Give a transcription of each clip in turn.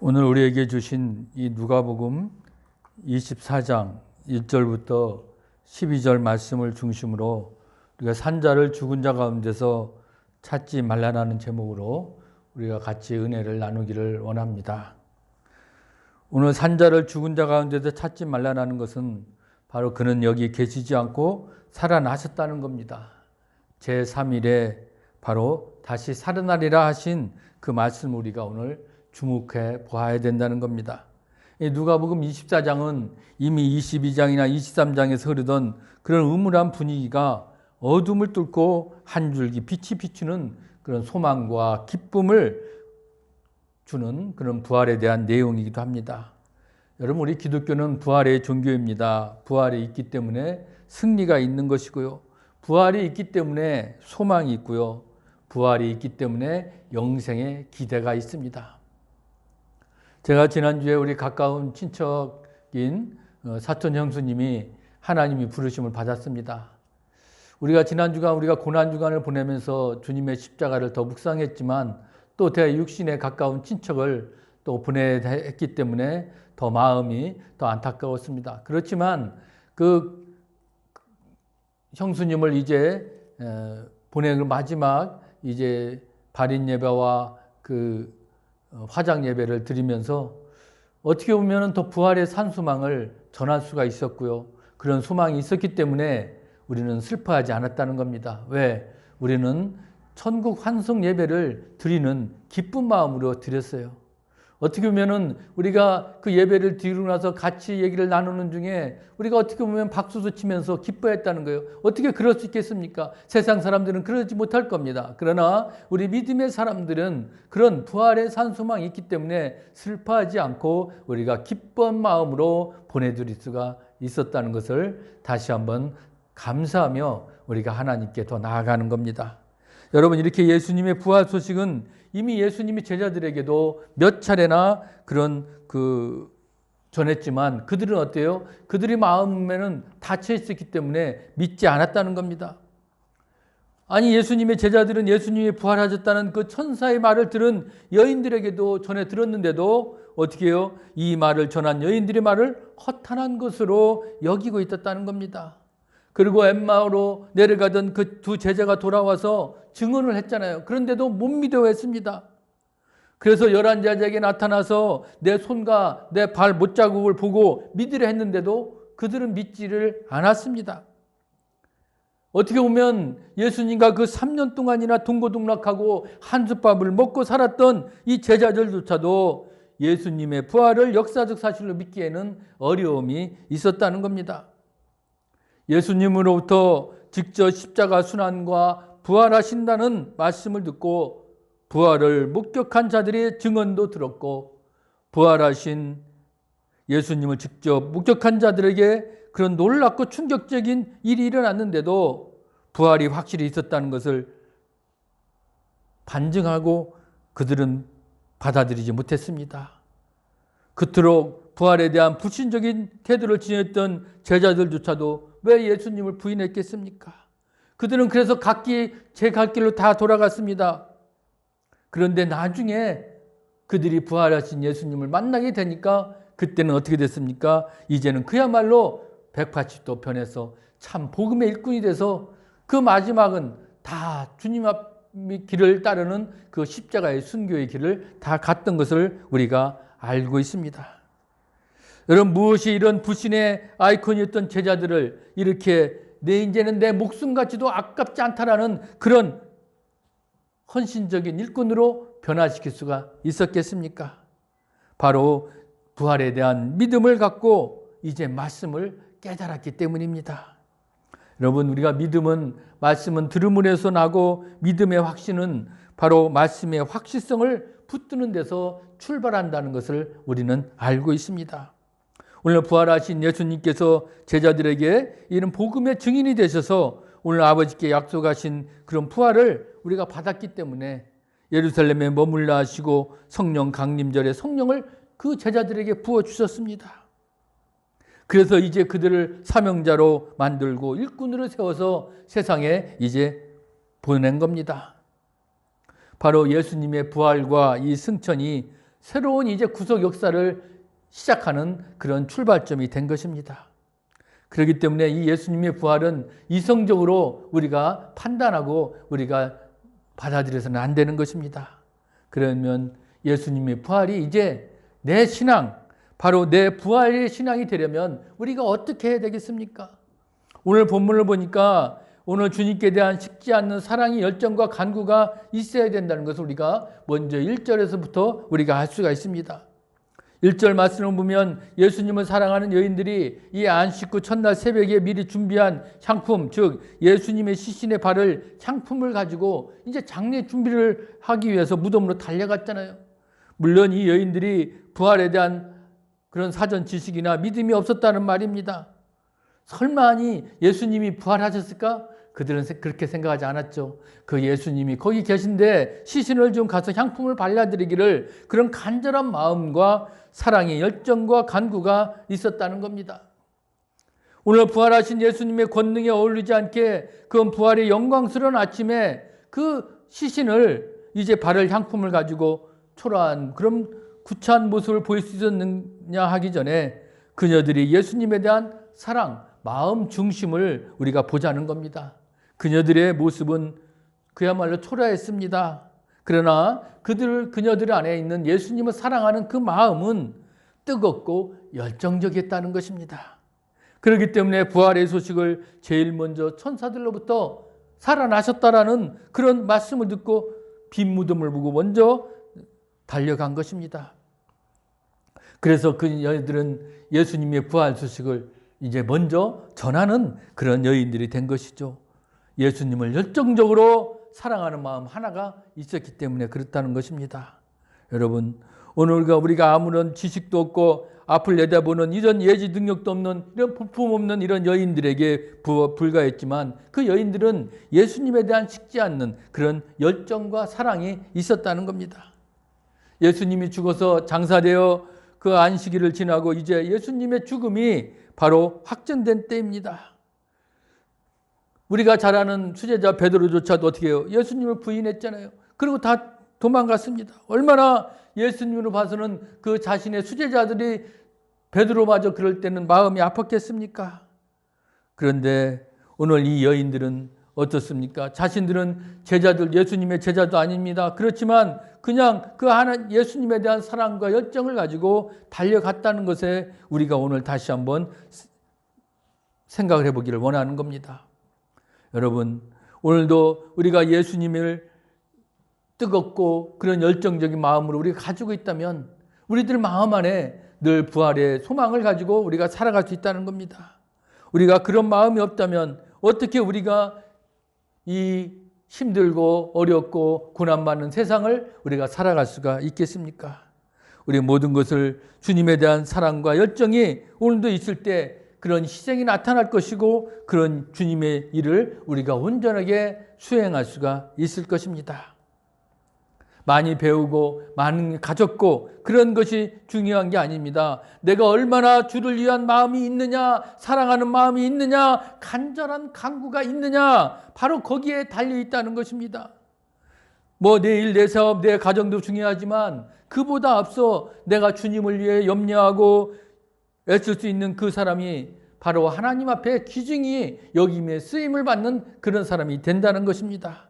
오늘 우리에게 주신 이 누가복음 24장 1절부터 12절 말씀을 중심으로 우리가 산자를 죽은 자 가운데서 찾지 말라라는 제목으로 우리가 같이 은혜를 나누기를 원합니다. 오늘 산자를 죽은 자 가운데서 찾지 말라라는 것은 바로 그는 여기 계시지 않고 살아나셨다는 겁니다. 제3일에 바로 다시 살아나리라 하신 그 말씀 우리가 오늘 주목해 보아야 된다는 겁니다. 누가복음 24장은 이미 22장이나 23장에서 흐르던 그런 음울한 분위기가 어둠을 뚫고 한 줄기 빛이 비추는 그런 소망과 기쁨을 주는 그런 부활에 대한 내용이기도 합니다. 여러분 우리 기독교는 부활의 종교입니다. 부활이 있기 때문에 승리가 있는 것이고요. 부활이 있기 때문에 소망이 있고요. 부활이 있기 때문에 영생의 기대가 있습니다. 제가 지난주에 우리 가까운 친척인 어, 사촌 형수님이 하나님이 부르심을 받았습니다. 우리가 지난주간 우리가 고난주간을 보내면서 주님의 십자가를 더 묵상했지만 또 대육신에 가까운 친척을 또 보내했기 때문에 더 마음이 더 안타까웠습니다. 그렇지만 그 형수님을 이제 보내는 마지막 이제 발인 예배와 그 어, 화장 예배를 드리면서 어떻게 보면 더 부활의 산수망을 전할 수가 있었고요. 그런 소망이 있었기 때문에 우리는 슬퍼하지 않았다는 겁니다. 왜? 우리는 천국 환송 예배를 드리는 기쁜 마음으로 드렸어요. 어떻게 보면은 우리가 그 예배를 드리고 나서 같이 얘기를 나누는 중에 우리가 어떻게 보면 박수도 치면서 기뻐했다는 거예요. 어떻게 그럴 수 있겠습니까? 세상 사람들은 그러지 못할 겁니다. 그러나 우리 믿음의 사람들은 그런 부활의 산소망이 있기 때문에 슬퍼하지 않고 우리가 기쁜 마음으로 보내드릴 수가 있었다는 것을 다시 한번 감사하며 우리가 하나님께 더 나아가는 겁니다. 여러분 이렇게 예수님의 부활 소식은 이미 예수님이 제자들에게도 몇 차례나 그런 그 전했지만 그들은 어때요? 그들의 마음에는 닫혀 있었기 때문에 믿지 않았다는 겁니다. 아니 예수님의 제자들은 예수님이 부활하셨다는 그 천사의 말을 들은 여인들에게도 전해 들었는데도 어떻게 해요? 이 말을 전한 여인들의 말을 허탄한 것으로 여기고 있었다는 겁니다. 그리고 엠마오로 내려가던 그 두 제자가 돌아와서 증언을 했잖아요. 그런데도 못 믿어 했습니다. 그래서 열한 제자에게 나타나서 내 손과 내 발 못자국을 보고 믿으려 했는데도 그들은 믿지를 않았습니다. 어떻게 보면 예수님과 그 3년 동안이나 동고동락하고 한솥밥을 먹고 살았던 이 제자들조차도 예수님의 부활을 역사적 사실로 믿기에는 어려움이 있었다는 겁니다. 예수님으로부터 직접 십자가 순환과 부활하신다는 말씀을 듣고 부활을 목격한 자들의 증언도 들었고 부활하신 예수님을 직접 목격한 자들에게 그런 놀랍고 충격적인 일이 일어났는데도 부활이 확실히 있었다는 것을 반증하고 그들은 받아들이지 못했습니다. 그토록 부활에 대한 불신적인 태도를 지녔던 제자들조차도 왜 예수님을 부인했겠습니까? 그들은 그래서 각기 제 갈 길로 다 돌아갔습니다. 그런데 나중에 그들이 부활하신 예수님을 만나게 되니까 그때는 어떻게 됐습니까? 이제는 그야말로 180도 변해서 참 복음의 일꾼이 돼서 그 마지막은 다 주님 앞의 길을 따르는 그 십자가의 순교의 길을 다 갔던 것을 우리가 알고 있습니다. 여러분 무엇이 이런 불신의 아이콘이었던 제자들을 이렇게 내 이제는 내 목숨 같지도 아깝지 않다라는 그런 헌신적인 일꾼으로 변화시킬 수가 있었겠습니까? 바로 부활에 대한 믿음을 갖고 이제 말씀을 깨달았기 때문입니다. 여러분 우리가 믿음은 말씀은 들음으로서 나고 믿음의 확신은 바로 말씀의 확실성을 붙드는 데서 출발한다는 것을 우리는 알고 있습니다. 오늘 부활하신 예수님께서 제자들에게 이런 복음의 증인이 되셔서 오늘 아버지께 약속하신 그런 부활을 우리가 받았기 때문에 예루살렘에 머물러 하시고 성령 강림절에 성령을 그 제자들에게 부어 주셨습니다. 그래서 이제 그들을 사명자로 만들고 일꾼으로 세워서 세상에 이제 보낸 겁니다. 바로 예수님의 부활과 이 승천이 새로운 이제 구속 역사를 시작하는 그런 출발점이 된 것입니다. 그렇기 때문에 이 예수님의 부활은 이성적으로 우리가 판단하고 우리가 받아들여서는 안 되는 것입니다. 그러면 예수님의 부활이 이제 내 신앙, 바로 내 부활의 신앙이 되려면 우리가 어떻게 해야 되겠습니까? 오늘 본문을 보니까 오늘 주님께 대한 식지 않는 사랑의 열정과 간구가 있어야 된다는 것을 우리가 먼저 1절에서부터 우리가 알 수가 있습니다. 1절 말씀을 보면 예수님을 사랑하는 여인들이 이 안식구 첫날 새벽에 미리 준비한 향품, 즉 예수님의 시신의 발을 향품을 가지고 이제 장례 준비를 하기 위해서 무덤으로 달려갔잖아요. 물론 이 여인들이 부활에 대한 그런 사전 지식이나 믿음이 없었다는 말입니다. 설마니 예수님이 부활하셨을까? 그들은 그렇게 생각하지 않았죠. 그 예수님이 거기 계신데 시신을 좀 가서 향품을 발라드리기를 그런 간절한 마음과 사랑의 열정과 간구가 있었다는 겁니다. 오늘 부활하신 예수님의 권능에 어울리지 않게 그 부활의 영광스러운 아침에 그 시신을 이제 발을 향품을 가지고 초라한 그런 구차한 모습을 보일 수 있었느냐 하기 전에 그녀들이 예수님에 대한 사랑, 마음 중심을 우리가 보자는 겁니다. 그녀들의 모습은 그야말로 초라했습니다. 그러나 그들 그녀들 안에 있는 예수님을 사랑하는 그 마음은 뜨겁고 열정적이었다는 것입니다. 그렇기 때문에 부활의 소식을 제일 먼저 천사들로부터 살아나셨다라는 그런 말씀을 듣고 빈 무덤을 보고 먼저 달려간 것입니다. 그래서 그 여인들은 예수님의 부활 소식을 이제 먼저 전하는 그런 여인들이 된 것이죠. 예수님을 열정적으로 사랑하는 마음 하나가 있었기 때문에 그렇다는 것입니다. 여러분, 오늘 우리가 아무런 지식도 없고 앞을 내다보는 이런 예지 능력도 없는 이런 부품 없는 이런 여인들에게 불과했지만 그 여인들은 예수님에 대한 식지 않는 그런 열정과 사랑이 있었다는 겁니다. 예수님이 죽어서 장사되어 그 안식일을 지나고 이제 예수님의 죽음이 바로 확정된 때입니다. 우리가 잘 아는 수제자 베드로조차도 어떻게 해요? 예수님을 부인했잖아요. 그리고 다 도망갔습니다. 얼마나 예수님으로 봐서는 그 자신의 수제자들이 베드로마저 그럴 때는 마음이 아팠겠습니까? 그런데 오늘 이 여인들은 어떻습니까? 자신들은 제자들, 예수님의 제자도 아닙니다. 그렇지만 그냥 그 하나 예수님에 대한 사랑과 열정을 가지고 달려갔다는 것에 우리가 오늘 다시 한번 생각을 해보기를 원하는 겁니다. 여러분, 오늘도 우리가 예수님을 뜨겁고 그런 열정적인 마음으로 우리가 가지고 있다면 우리들 마음 안에 늘 부활의 소망을 가지고 우리가 살아갈 수 있다는 겁니다. 우리가 그런 마음이 없다면 어떻게 우리가 이 힘들고 어렵고 고난받는 세상을 우리가 살아갈 수가 있겠습니까? 우리 모든 것을 주님에 대한 사랑과 열정이 오늘도 있을 때 그런 희생이 나타날 것이고 그런 주님의 일을 우리가 온전하게 수행할 수가 있을 것입니다. 많이 배우고 많은 가졌고 그런 것이 중요한 게 아닙니다. 내가 얼마나 주를 위한 마음이 있느냐, 사랑하는 마음이 있느냐, 간절한 강구가 있느냐, 바로 거기에 달려 있다는 것입니다. 뭐 내 일 내 사업, 내 가정도 중요하지만 그보다 앞서 내가 주님을 위해 염려하고 애쓸 수 있는 그 사람이 바로 하나님 앞에 기증이 여김에 쓰임을 받는 그런 사람이 된다는 것입니다.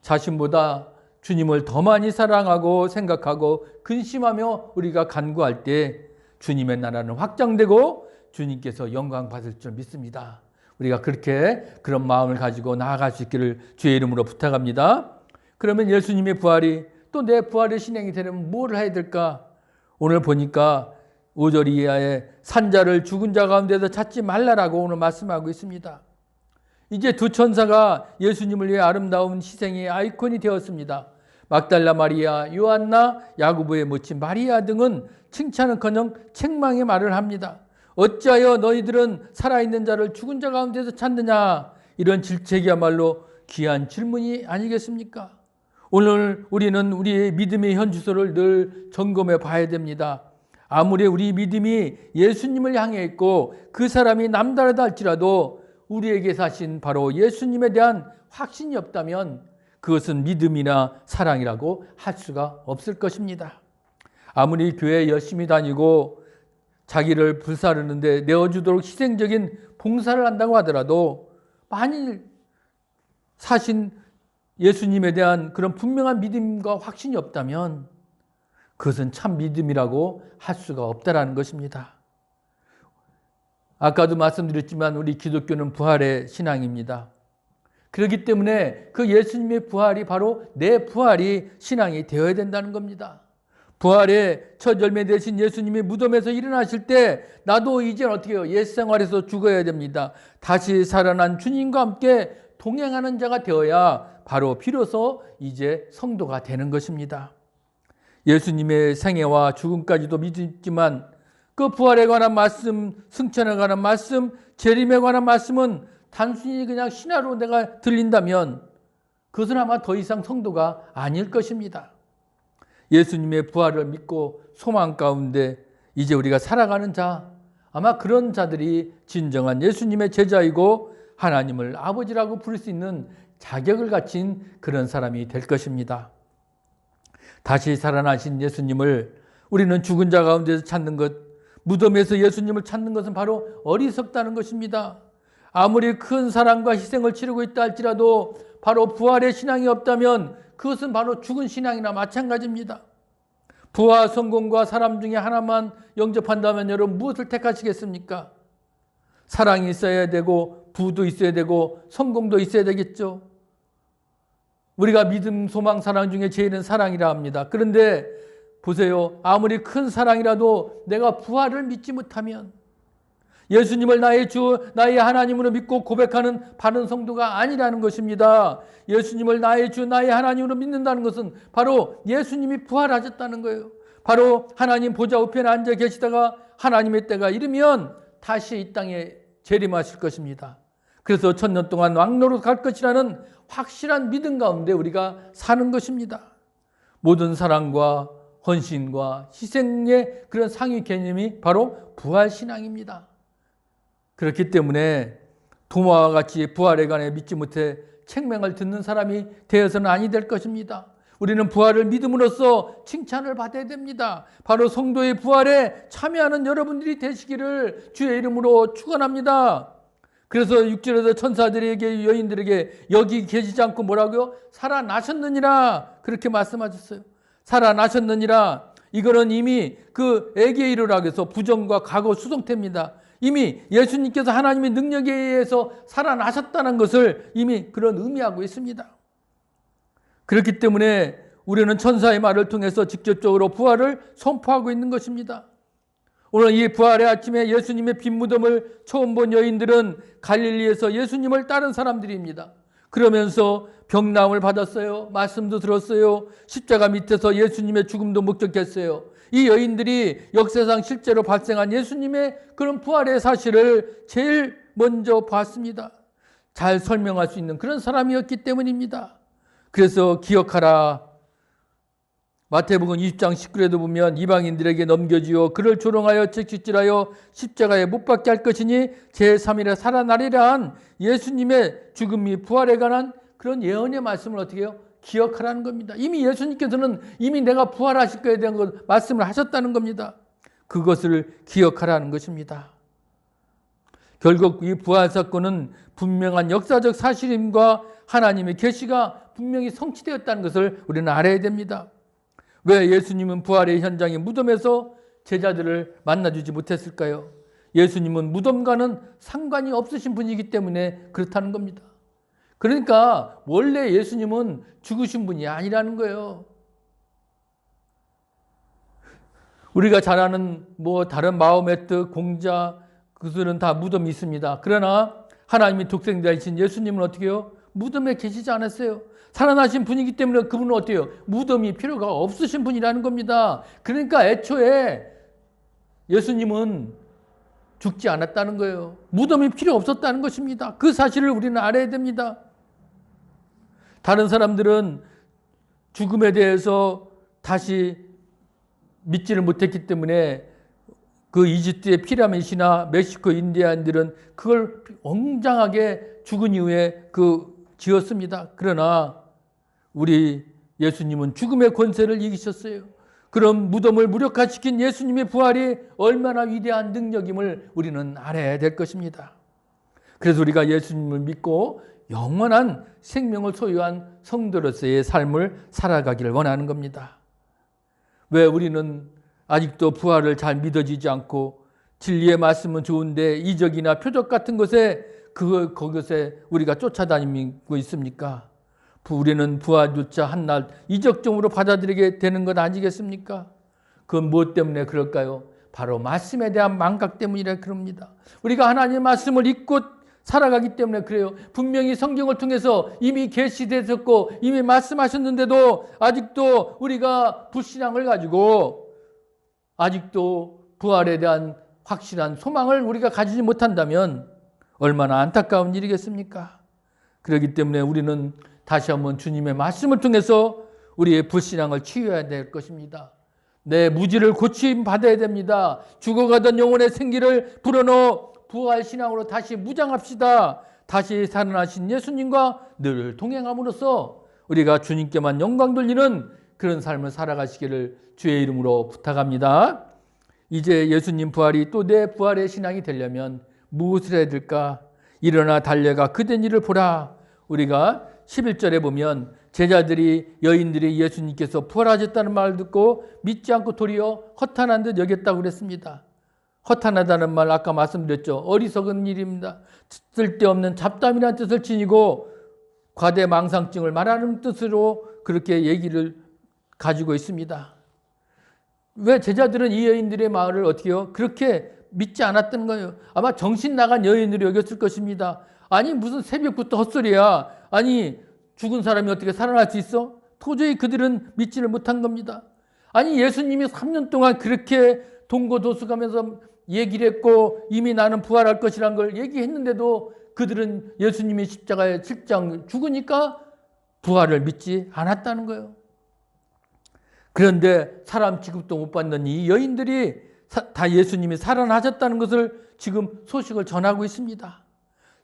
자신보다 주님을 더 많이 사랑하고 생각하고 근심하며 우리가 간구할 때 주님의 나라는 확장되고 주님께서 영광 받을 줄 믿습니다. 우리가 그렇게 그런 마음을 가지고 나아갈 수 있기를 주의 이름으로 부탁합니다. 그러면 예수님의 부활이 또 내 부활의 신행이 되려면 뭘 해야 될까? 오늘 보니까 5절 이하에 산자를 죽은 자 가운데서 찾지 말라라고 오늘 말씀하고 있습니다. 이제 두 천사가 예수님을 위해 아름다운 희생의 아이콘이 되었습니다. 막달라 마리아, 요한나, 야구부의 모친 마리아 등은 칭찬은커녕 책망의 말을 합니다. 어찌하여 너희들은 살아있는 자를 죽은 자 가운데서 찾느냐? 이런 질책이야말로 귀한 질문이 아니겠습니까? 오늘 우리는 우리의 믿음의 현주소를 늘 점검해 봐야 됩니다. 아무리 우리 믿음이 예수님을 향해 있고 그 사람이 남다르다 할지라도 우리에게 사신 바로 예수님에 대한 확신이 없다면 그것은 믿음이나 사랑이라고 할 수가 없을 것입니다. 아무리 교회 열심히 다니고 자기를 불사르는데 내어주도록 희생적인 봉사를 한다고 하더라도 만일 사신 예수님에 대한 그런 분명한 믿음과 확신이 없다면 그것은 참 믿음이라고 할 수가 없다라는 것입니다. 아까도 말씀드렸지만 우리 기독교는 부활의 신앙입니다. 그렇기 때문에 그 예수님의 부활이 바로 내 부활이 신앙이 되어야 된다는 겁니다. 부활의 첫 열매 되신 예수님이 무덤에서 일어나실 때 나도 이제 어떻게 해요? 옛 생활에서 죽어야 됩니다. 다시 살아난 주님과 함께 동행하는 자가 되어야 바로 비로소 이제 성도가 되는 것입니다. 예수님의 생애와 죽음까지도 믿지만 그 부활에 관한 말씀, 승천에 관한 말씀, 재림에 관한 말씀은 단순히 그냥 신화로 내가 들린다면 그것은 아마 더 이상 성도가 아닐 것입니다. 예수님의 부활을 믿고 소망 가운데 이제 우리가 살아가는 자, 아마 그런 자들이 진정한 예수님의 제자이고 하나님을 아버지라고 부를 수 있는 자격을 갖춘 그런 사람이 될 것입니다. 다시 살아나신 예수님을 우리는 죽은 자 가운데서 찾는 것, 무덤에서 예수님을 찾는 것은 바로 어리석다는 것입니다. 아무리 큰 사랑과 희생을 치르고 있다 할지라도 바로 부활의 신앙이 없다면 그것은 바로 죽은 신앙이나 마찬가지입니다. 부와 성공과 사람 중에 하나만 영접한다면 여러분 무엇을 택하시겠습니까? 사랑이 있어야 되고 부도 있어야 되고 성공도 있어야 되겠죠. 우리가 믿음, 소망, 사랑 중에 제일은 사랑이라 합니다. 그런데 보세요. 아무리 큰 사랑이라도 내가 부활을 믿지 못하면 예수님을 나의 주, 나의 하나님으로 믿고 고백하는 바른 성도가 아니라는 것입니다. 예수님을 나의 주, 나의 하나님으로 믿는다는 것은 바로 예수님이 부활하셨다는 거예요. 바로 하나님 보좌 우편에 앉아 계시다가 하나님의 때가 이르면 다시 이 땅에 재림하실 것입니다. 그래서 천년 동안 왕로로 갈 것이라는 확실한 믿음 가운데 우리가 사는 것입니다. 모든 사랑과 헌신과 희생의 그런 상위 개념이 바로 부활신앙입니다. 그렇기 때문에 도마와 같이 부활에 관해 믿지 못해 책명을 듣는 사람이 되어서는 아니 될 것입니다. 우리는 부활을 믿음으로써 칭찬을 받아야 됩니다. 바로 성도의 부활에 참여하는 여러분들이 되시기를 주의 이름으로 축원합니다. 그래서 6절에서 천사들에게 여인들에게 여기 계시지 않고 뭐라고요? 살아나셨느니라 그렇게 말씀하셨어요. 살아나셨느니라 이거는 이미 그 에게 이르라고 해서 부정과 과거 수동태입니다. 이미 예수님께서 하나님의 능력에 의해서 살아나셨다는 것을 이미 그런 의미하고 있습니다. 그렇기 때문에 우리는 천사의 말을 통해서 직접적으로 부활을 선포하고 있는 것입니다. 오늘 이 부활의 아침에 예수님의 빈 무덤을 처음 본 여인들은 갈릴리에서 예수님을 따른 사람들입니다. 그러면서 병나음을 받았어요. 말씀도 들었어요. 십자가 밑에서 예수님의 죽음도 목격했어요. 이 여인들이 역사상 실제로 발생한 예수님의 그런 부활의 사실을 제일 먼저 봤습니다. 잘 설명할 수 있는 그런 사람이었기 때문입니다. 그래서 기억하라. 마태복음 20장 19절에도 보면 이방인들에게 넘겨지어 그를 조롱하여 채찍질하여 십자가에 못 박게 할 것이니 제3일에 살아나리라 한 예수님의 죽음이 부활에 관한 그런 예언의 말씀을 어떻게 해요? 기억하라는 겁니다. 이미 예수님께서는 이미 내가 부활하실 거에 대한 것 말씀을 하셨다는 겁니다. 그것을 기억하라는 것입니다. 결국 이 부활 사건은 분명한 역사적 사실임과 하나님의 계시가 분명히 성취되었다는 것을 우리는 알아야 됩니다. 왜 예수님은 부활의 현장에 무덤에서 제자들을 만나주지 못했을까요? 예수님은 무덤과는 상관이 없으신 분이기 때문에 그렇다는 겁니다. 그러니까 원래 예수님은 죽으신 분이 아니라는 거예요. 우리가 잘 아는 뭐 다른 마음의 뜻, 공자, 그들은 다 무덤이 있습니다. 그러나 하나님이 독생자이신 예수님은 어떻게 해요? 무덤에 계시지 않았어요. 살아나신 분이기 때문에 그분은 어때요? 무덤이 필요가 없으신 분이라는 겁니다. 그러니까 애초에 예수님은 죽지 않았다는 거예요. 무덤이 필요 없었다는 것입니다. 그 사실을 우리는 알아야 됩니다. 다른 사람들은 죽음에 대해서 다시 믿지를 못했기 때문에 그 이집트의 피라미드나 멕시코 인디안들은 그걸 엉장하게 죽은 이후에 그 지었습니다. 그러나 우리 예수님은 죽음의 권세를 이기셨어요. 그런 무덤을 무력화시킨 예수님의 부활이 얼마나 위대한 능력임을 우리는 알아야 될 것입니다. 그래서 우리가 예수님을 믿고 영원한 생명을 소유한 성도로서의 삶을 살아가기를 원하는 겁니다. 왜 우리는 아직도 부활을 잘 믿어지지 않고 진리의 말씀은 좋은데 이적이나 표적 같은 것에 그 그것에 우리가 쫓아다니고 있습니까? 부- 우리는 부활조차 한날 이적적으로 받아들이게 되는 것 아니겠습니까? 그건 무엇 때문에 그럴까요? 바로 말씀에 대한 망각 때문이라 그럽니다. 우리가 하나님의 말씀을 잊고 살아가기 때문에 그래요. 분명히 성경을 통해서 이미 계시되셨고 이미 말씀하셨는데도 아직도 우리가 불신앙을 가지고 아직도 부활에 대한 확실한 소망을 우리가 가지지 못한다면 얼마나 안타까운 일이겠습니까? 그렇기 때문에 우리는 다시 한번 주님의 말씀을 통해서 우리의 불신앙을 치유해야 될 것입니다. 내 무지를 고침 받아야 됩니다. 죽어가던 영혼의 생기를 불어넣어 부활 신앙으로 다시 무장합시다. 다시 살아나신 예수님과 늘 동행함으로써 우리가 주님께만 영광 돌리는 그런 삶을 살아가시기를 주의 이름으로 부탁합니다. 이제 예수님 부활이 또 내 부활의 신앙이 되려면 무엇을 해야 될까? 일어나 달려가 그된 일을 보라. 우리가 11절에 보면 제자들이 여인들이 예수님께서 부활하셨다는 말을 듣고 믿지 않고 도리어 허탄한 듯 여겼다고 그랬습니다. 허탄하다는 말 아까 말씀드렸죠. 어리석은 일입니다. 쓸데없는 잡담이라는 뜻을 지니고 과대 망상증을 말하는 뜻으로 그렇게 얘기를 가지고 있습니다. 왜 제자들은 이 여인들의 말을 어떻게요? 그렇게 믿지 않았던 거예요. 아마 정신 나간 여인으로 여겼을 것입니다. 아니 무슨 새벽부터 헛소리야. 아니 죽은 사람이 어떻게 살아날 수 있어? 도저히 그들은 믿지를 못한 겁니다. 아니 예수님이 3년 동안 그렇게 동고도수가면서 얘기를 했고 이미 나는 부활할 것이란 걸 얘기했는데도 그들은 예수님이 십자가에 실장 죽으니까 부활을 믿지 않았다는 거예요. 그런데 사람 취급도 못 받는 이 여인들이 사- 다 예수님이 살아나셨다는 것을 지금 소식을 전하고 있습니다.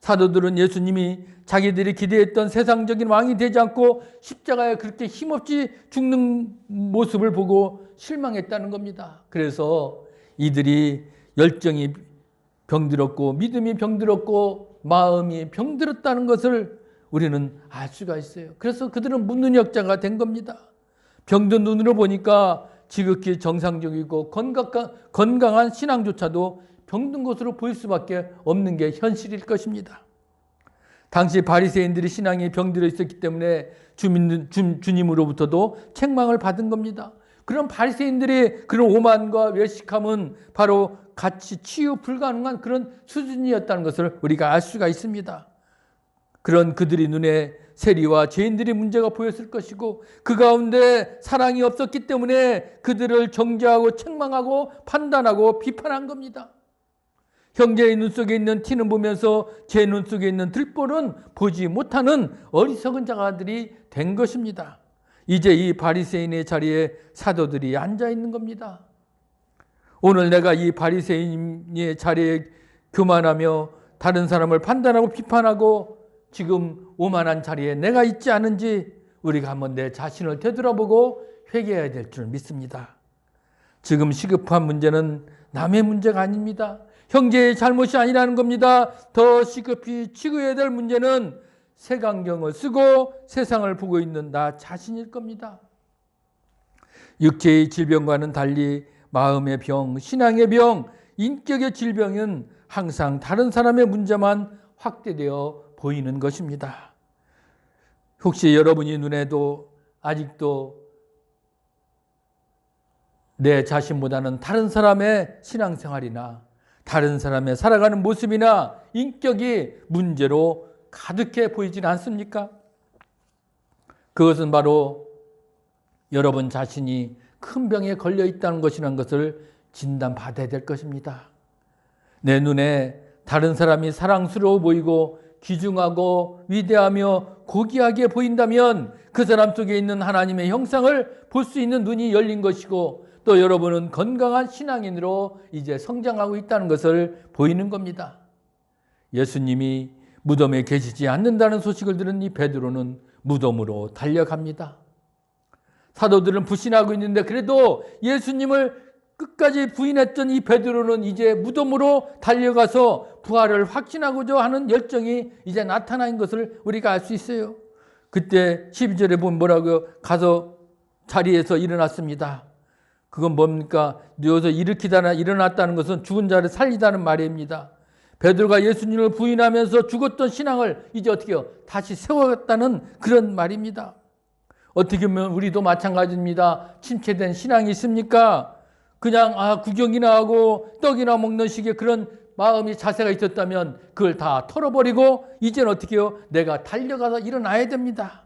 사도들은 예수님이 자기들이 기대했던 세상적인 왕이 되지 않고 십자가에 그렇게 힘없이 죽는 모습을 보고 실망했다는 겁니다. 그래서 이들이 열정이 병들었고 믿음이 병들었고 마음이 병들었다는 것을 우리는 알 수가 있어요. 그래서 그들은 무능력자가 된 겁니다. 병든 눈으로 보니까 지극히 정상적이고 건강한, 건강한 신앙조차도 병든 것으로 보일 수밖에 없는 게 현실일 것입니다. 당시 바리새인들이 신앙이 병들어 있었기 때문에 주민, 주, 주님으로부터도 책망을 받은 겁니다. 그런 바리새인들의 그런 오만과 외식함은 바로 같이 치유 불가능한 그런 수준이었다는 것을 우리가 알 수가 있습니다. 그런 그들이 눈에 세리와 죄인들의 문제가 보였을 것이고 그 가운데 사랑이 없었기 때문에 그들을 정죄하고 책망하고 판단하고 비판한 겁니다. 형제의 눈 속에 있는 티는 보면서 제 눈 속에 있는 들보는 보지 못하는 어리석은 자가들이 된 것입니다. 이제 이 바리새인의 자리에 사도들이 앉아 있는 겁니다. 오늘 내가 이 바리새인의 자리에 교만하며 다른 사람을 판단하고 비판하고 지금 오만한 자리에 내가 있지 않은지 우리가 한번 내 자신을 되돌아보고 회개해야 될 줄 믿습니다. 지금 시급한 문제는 남의 문제가 아닙니다. 형제의 잘못이 아니라는 겁니다. 더 시급히 치고해야 될 문제는 색안경을 쓰고 세상을 보고 있는 나 자신일 겁니다. 육체의 질병과는 달리 마음의 병, 신앙의 병, 인격의 질병은 항상 다른 사람의 문제만 확대되어 보이는 것입니다. 혹시 여러분이 눈에도 아직도 내 자신보다는 다른 사람의 신앙생활이나 다른 사람의 살아가는 모습이나 인격이 문제로 가득해 보이진 않습니까? 그것은 바로 여러분 자신이 큰 병에 걸려 있다는 것이라는 것을 진단받아야 될 것입니다. 내 눈에 다른 사람이 사랑스러워 보이고 귀중하고 위대하며 고귀하게 보인다면 그 사람 속에 있는 하나님의 형상을 볼 수 있는 눈이 열린 것이고 또 여러분은 건강한 신앙인으로 이제 성장하고 있다는 것을 보이는 겁니다. 예수님이 무덤에 계시지 않는다는 소식을 들은 이 베드로는 무덤으로 달려갑니다. 사도들은 불신하고 있는데 그래도 예수님을 끝까지 부인했던 이 베드로는 이제 무덤으로 달려가서 부활을 확신하고자 하는 열정이 이제 나타난 것을 우리가 알 수 있어요. 그때 12절에 보면 뭐라고요? 가서 자리에서 일어났습니다. 그건 뭡니까? 누워서 일으키다나 일어났다는 것은 죽은 자를 살리다는 말입니다. 베드로가 예수님을 부인하면서 죽었던 신앙을 이제 어떻게 해요? 다시 세웠다는 그런 말입니다. 어떻게 보면 우리도 마찬가지입니다. 침체된 신앙이 있습니까? 그냥 아 구경이나 하고 떡이나 먹는 식의 그런 마음이 자세가 있었다면 그걸 다 털어버리고 이제는 어떻게 해요? 내가 달려가서 일어나야 됩니다.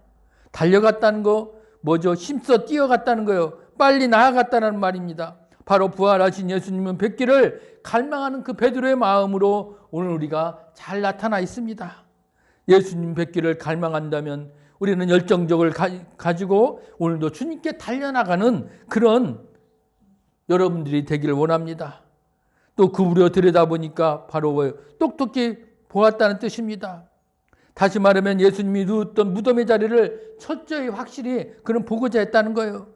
달려갔다는 거 뭐죠? 힘써 뛰어갔다는 거예요. 빨리 나아갔다는 말입니다. 바로 부활하신 예수님은 뵙기를 갈망하는 그 베드로의 마음으로 오늘 우리가 잘 나타나 있습니다. 예수님 뵙기를 갈망한다면 우리는 열정적을 가, 지고 오늘도 주님께 달려나가는 그런 여러분들이 되기를 원합니다. 또 구부려 들여다보니까 바로 똑똑히 보았다는 뜻입니다. 다시 말하면 예수님이 누웠던 무덤의 자리를 철저히 확실히 그는 보고자 했다는 거예요.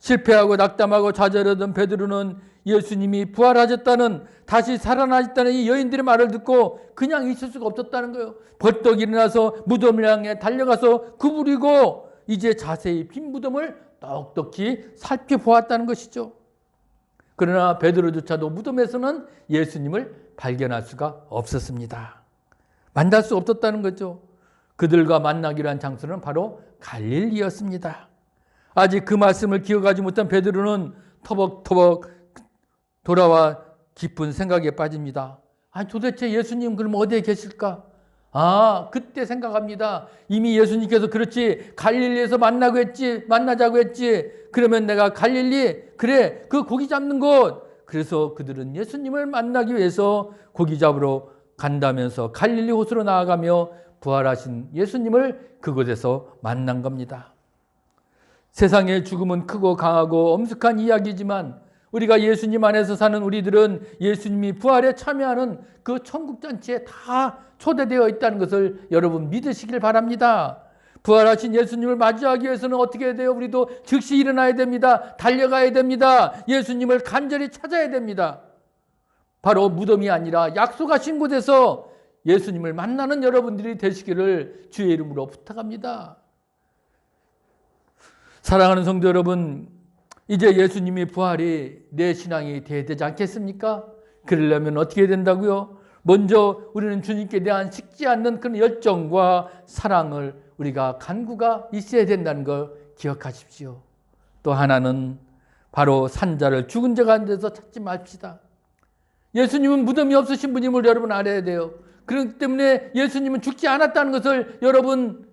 실패하고 낙담하고 좌절하던 베드로는 예수님이 부활하셨다는 다시 살아나셨다는 이 여인들의 말을 듣고 그냥 있을 수가 없었다는 거예요. 벌떡 일어나서 무덤을 향해 달려가서 구부리고 이제 자세히 빈 무덤을 똑똑히 살펴보았다는 것이죠. 그러나 베드로조차도 무덤에서는 예수님을 발견할 수가 없었습니다. 만날 수 없었다는 거죠. 그들과 만나기로 한 장소는 바로 갈릴리였습니다. 아직 그 말씀을 기억하지 못한 베드로는 터벅터벅 돌아와 깊은 생각에 빠집니다. 아, 도대체 예수님 그럼 어디에 계실까? 아, 그때 생각합니다. 이미 예수님께서 그렇지 갈릴리에서 만나고 했지, 만나자고 했지. 그러면 내가 갈릴리 그래 그 고기 잡는 곳. 그래서 그들은 예수님을 만나기 위해서 고기 잡으러 간다면서 갈릴리 호수로 나아가며 부활하신 예수님을 그곳에서 만난 겁니다. 세상의 죽음은 크고 강하고 엄숙한 이야기지만 우리가 예수님 안에서 사는 우리들은 예수님이 부활에 참여하는 그 천국잔치에 다 초대되어 있다는 것을 여러분 믿으시길 바랍니다. 부활하신 예수님을 맞이하기 위해서는 어떻게 해야 돼요? 우리도 즉시 일어나야 됩니다. 달려가야 됩니다. 예수님을 간절히 찾아야 됩니다. 바로 무덤이 아니라 약속하신 곳에서 예수님을 만나는 여러분들이 되시기를 주의 이름으로 부탁합니다. 사랑하는 성도 여러분, 이제 예수님이 부활이 내 신앙이 돼야 되지 않겠습니까? 그러려면 어떻게 된다고요? 먼저 우리는 주님께 대한 식지 않는 그런 열정과 사랑을 우리가 간구가 있어야 된다는 걸 기억하십시오. 또 하나는 바로 산자를 죽은 자가 안 돼서 찾지 맙시다. 예수님은 무덤이 없으신 분임을 여러분 알아야 돼요. 그렇기 때문에 예수님은 죽지 않았다는 것을 여러분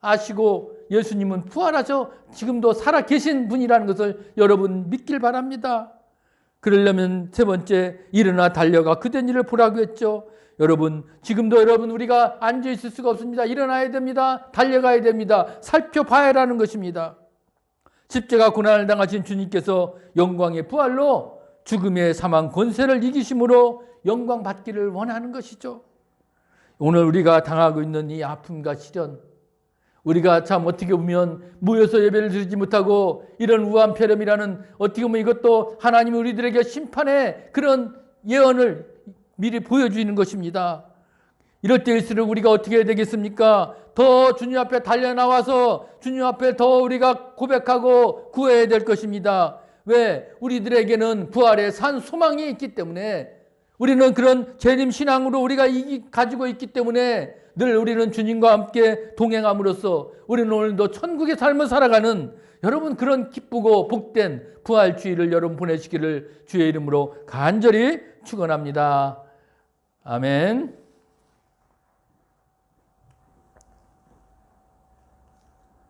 아시고 예수님은 부활하셔 지금도 살아 계신 분이라는 것을 여러분 믿길 바랍니다. 그러려면 세 번째 일어나 달려가 그된 일을 보라고 했죠. 여러분 지금도 여러분 우리가 앉아 있을 수가 없습니다. 일어나야 됩니다. 달려가야 됩니다. 살펴봐야 하는 것입니다. 십자가 고난을 당하신 주님께서 영광의 부활로 죽음의 사망 권세를 이기심으로 영광 받기를 원하는 것이죠. 오늘 우리가 당하고 있는 이 아픔과 시련 우리가 참 어떻게 보면 모여서 예배를 드리지 못하고 이런 우한 폐렴이라는 어떻게 보면 이것도 하나님이 우리들에게 심판의 그런 예언을 미리 보여주는 것입니다. 이럴 때일수록 우리가 어떻게 해야 되겠습니까? 더 주님 앞에 달려나와서 주님 앞에 더 우리가 고백하고 구해야 될 것입니다. 왜? 우리들에게는 부활의 산 소망이 있기 때문에 우리는 그런 재림 신앙으로 우리가 가지고 있기 때문에 늘 우리는 주님과 함께 동행함으로써 우리는 오늘도 천국의 삶을 살아가는 여러분 그런 기쁘고 복된 부활 주의를 여러분 보내시기를 주의 이름으로 간절히 축원합니다. 아멘.